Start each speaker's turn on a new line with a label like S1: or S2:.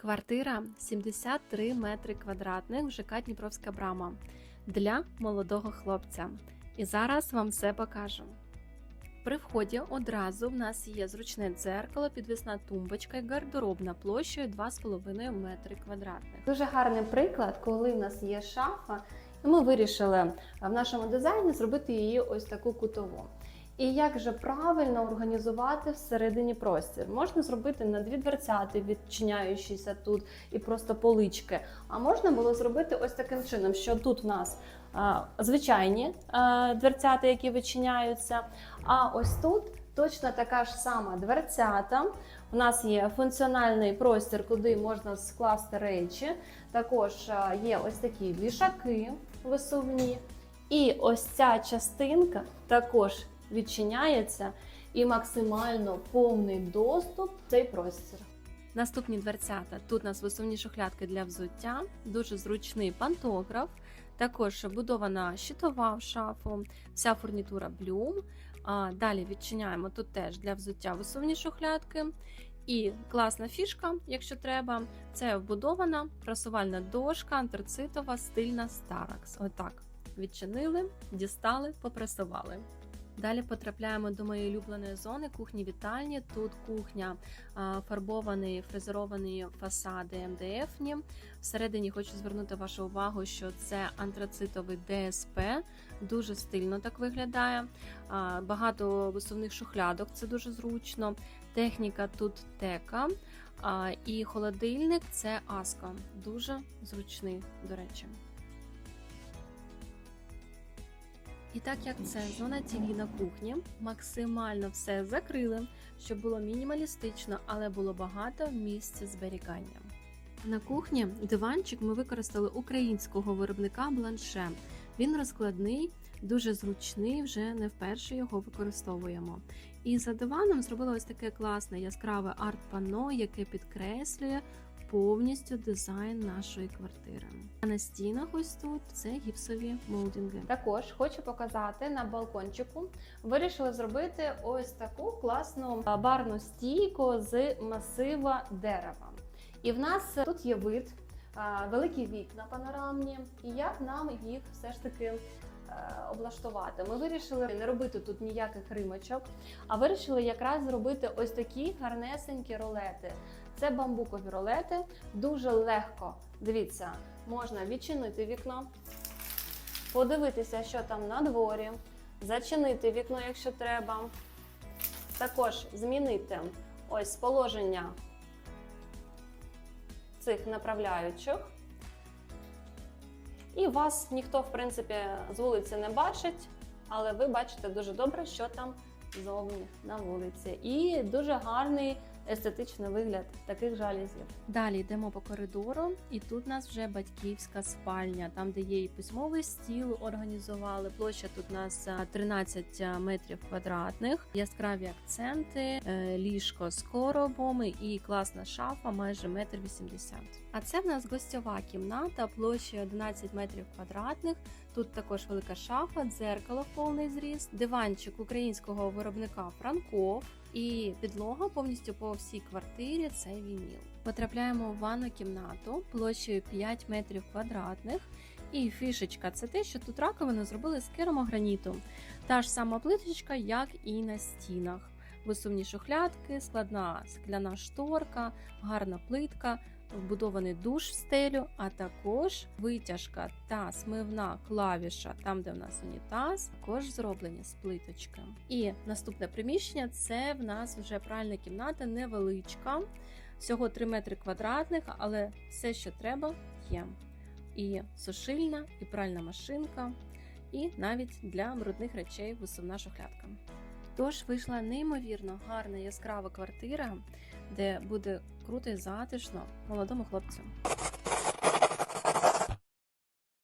S1: Квартира 73 метри квадратних в ЖК Дніпровська брама для молодого хлопця. І зараз вам все покажу. При вході одразу в нас є зручне дзеркало, підвісна тумбочка і гардеробна площею 2,5 метри квадратних. Дуже гарний приклад, коли в нас є шафа, і ми вирішили в нашому дизайні зробити її ось таку кутову. І як же правильно організувати всередині простір? Можна зробити на дві дверцяти, відчиняючіся тут, і просто полички. А можна було зробити ось таким чином, що тут в нас а, звичайні а, дверцята, які відчиняються. А ось тут точно така ж сама дверцята. У нас є функціональний простір, куди можна скласти речі. Також є ось такі вішаки висувні. І ось ця частинка також відчиняється і максимально повний доступ в цей простір. Наступні дверцята. Тут у нас висувні шухлядки для взуття, дуже зручний пантограф, також вбудована щитова шафу, вся фурнітура блюм. Далі відчиняємо тут теж для взуття висувні шухлядки. І класна фішка, якщо треба, це вбудована просувальна дошка антрацитова стильна Staraks. Отак. Відчинили, дістали, попресували. Далі потрапляємо до моєї улюбленої зони кухні вітальні. Тут кухня фарбовані, фрезеровані фасади МДФні. Всередині хочу звернути вашу увагу, що це антрацитовий ДСП, дуже стильно так виглядає. Багато висувних шухлядок, це дуже зручно. Техніка тут тека. І холодильник це Аска. Дуже зручний, до речі. І так як це зона ТВ на кухні, максимально все закрили, щоб було мінімалістично, але було багато місця зберігання. На кухні диванчик ми використали українського виробника Бланше. Він розкладний, дуже зручний, вже не вперше його використовуємо. І за диваном зробила ось таке класне яскраве арт-панно, яке підкреслює повністю дизайн нашої квартири. А на стінах ось тут це гіпсові молдинги. Також хочу показати на балкончику. Вирішили зробити ось таку класну барну стійку з масива дерева. І в нас тут є вид, великі вікна панорамні, і як нам їх все ж таки облаштувати. Ми вирішили не робити тут ніяких римочок, а вирішили якраз зробити ось такі гарнесенькі ролети. Це бамбукові ролети, дуже легко. Дивіться, можна відчинити вікно, подивитися, що там на дворі, зачинити вікно, якщо треба. Також змінити ось положення цих направляючих. І вас ніхто, в принципі, з вулиці не бачить, але ви бачите дуже добре, що там зовні на вулиці. І дуже гарний естетичний вигляд таких жалізів. Далі йдемо по коридору, і тут у нас вже батьківська спальня, там, де є і письмовий стіл, організували. Площа тут у нас а, 13 метрів квадратних, яскраві акценти, е, ліжко з коробом і класна шафа, майже метр вісімдесят. А це в нас гостьова кімната площею 11 метрів квадратних. Тут також велика шафа, дзеркало в повний зріст, диванчик українського виробника Франков. І підлога повністю по всій квартирі це вініл. Потрапляємо в ванну кімнату площею 5 метрів квадратних. І фішечка це те, що тут раковину зробили з керамограніту. Та ж сама плиточка, як і на стінах. Висувні шухлядки, складна скляна шторка, гарна плитка, вбудований душ в стелю, а також витяжка та смивна клавіша, там де в нас унітаз, також зроблені з плиточки. І наступне приміщення це в нас вже пральна кімната невеличка, всього 3 метри квадратних, але все, що треба, є. І сушильна, і пральна машинка, і навіть для брудних речей висувна шухлядка. Тож вийшла неймовірно гарна яскрава квартира, де буде круто і затишно молодому хлопцю.